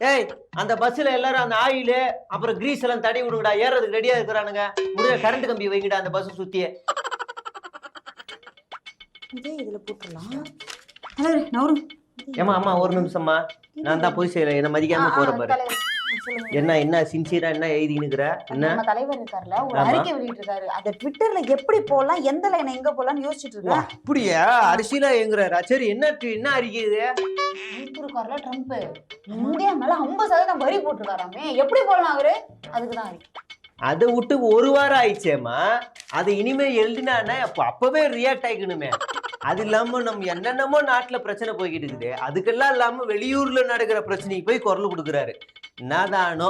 ஏய் அந்த பஸ்ல எல்லாரும் அந்த ஆயில் அப்புறம் கிரீஸ் எல்லாம் தடவி விடுங்கடா ஏறதுக்கு ரெடியா இருக்கிறானுங்க. முடிஞ்ச கரண்ட் கம்பி வைங்கடா அந்த பஸ் சுத்தி இதே இதுல போட்டுடலாம். நவரும் ஏமா அம்மா ஒரு நிமிஷம்மா. நான் தான் போய் செய்யல என்ன மதிக்காம போற பாரு. என்ன என்ன சின்சியரா என்ன எழுதினுக்குற? நம்ம தலைவர் இருக்காருல்ல ஒரு. அறிக்கை வெளியிட்டு இருக்காரு அத ட்விட்டர்ல எப்படி போடலாம் எந்த லைனை எங்க போடலாம்னு யோசிச்சுட்டு ஓ, இருக்கேன் அப்படியா? அரிசியில எங்குறாரா சரி என்ன என்ன அறிக்கை இது? இருக்காருல ட்ரம்ப். இந்தியா மேல ஐம்பது சதவீதம் வரி போட்டிருக்காராமே. எப்படி போடலாம் அவரு? அதுக்குதான் அறிக்கை. அதை விட்டு ஒரு வாரம் ஆயிடுச்சேம்மா. அது இனிமே எழுதினானே அப்போ அப்பவே ரியாக்ட் ஆயிக்கணுமே. அது இல்லாம நம்ம என்னென்னமோ நாட்டுல பிரச்சனை போய்கிட்டு இருக்குது. அதுக்கெல்லாம் இல்லாம வெளியூர்ல நடக்கிற பிரச்சனைக்கு போய் குரல் கொடுக்குறாரு. என்னதானோ?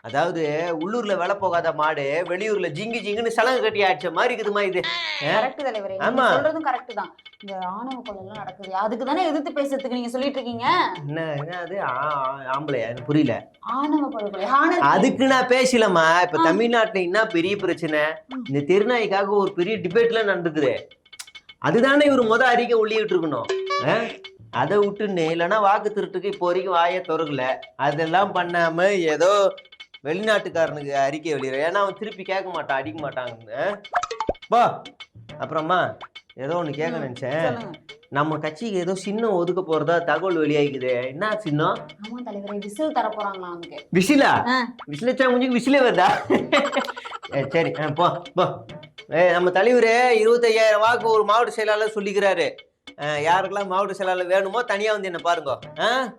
அதாவது உள்ளூர்ல வேலை போகாத மாடு வெளியூர்ல ஜிங்கு ஜிங்குன்னு சலங்கு கட்டி ஆயிடுச்ச மாதிரி இருக்குதுமா இது கரெக்ட் தலைவரே. ஆமா. சொல்றதும் கரெக்ட் தான். இந்த ஆணவ கொலை எல்லாம் நடக்குது. அதுக்கு தானே எதிர்த்து பேசுறதுக்கு நீங்க சொல்லிட்டு இருக்கீங்க? என்ன என்ன அது? ஆம்பளையா? எனக்கு புரியல. ஆணவ ஆணவ அதுக்கு நான் பேசலம்மா. இப்ப தமிழ்நாட்டுல என்ன பெரிய பிரச்சனை? இந்த திருநாய்க்காக ஒரு பெரிய டிபேட்ல நடந்துக்குது அதுதானே இவர் முத அறிக்கை உள்ளிட்டு இருக்கணும்? அதை விட்டுன்னு இல்லைன்னா வாக்கு திருட்டுக்கு இப்போ வரைக்கும் வாயை திறக்கல. அதெல்லாம் பண்ணாம ஏதோ வெளிநாட்டுக்காரனுக்கு அறிக்கை வெளியிட ஏன்னா அவன் திருப்பி கேட்க மாட்டான் அடிக்க மாட்டாங்கன்னு? பா. அப்புறமா ஏதோ ஒன்று கேட்க நினைச்சேன். நம்ம கட்சிக்கு ஏதோ சின்னம் ஒதுக்க போறதா தகவல் வெளியாகிக்குது. என்ன சின்னம்? ஆமா தலைவரே விசில் தர போறாங்களா நமக்கு விசிலா. விசிலச்சா முடிஞ்சு விசிலே வருதா? சரி போ போ. ஏ நம்ம தலைவர் இருபத்தையாயிரம் வாக்கு ஒரு மாவட்ட செயலாளர் சொல்லிக்கிறாரு. யாருக்கெல்லாம் மாவட்ட செயலாளர் வேணுமோ தனியா வந்து என்ன பாருங்க. ஆ?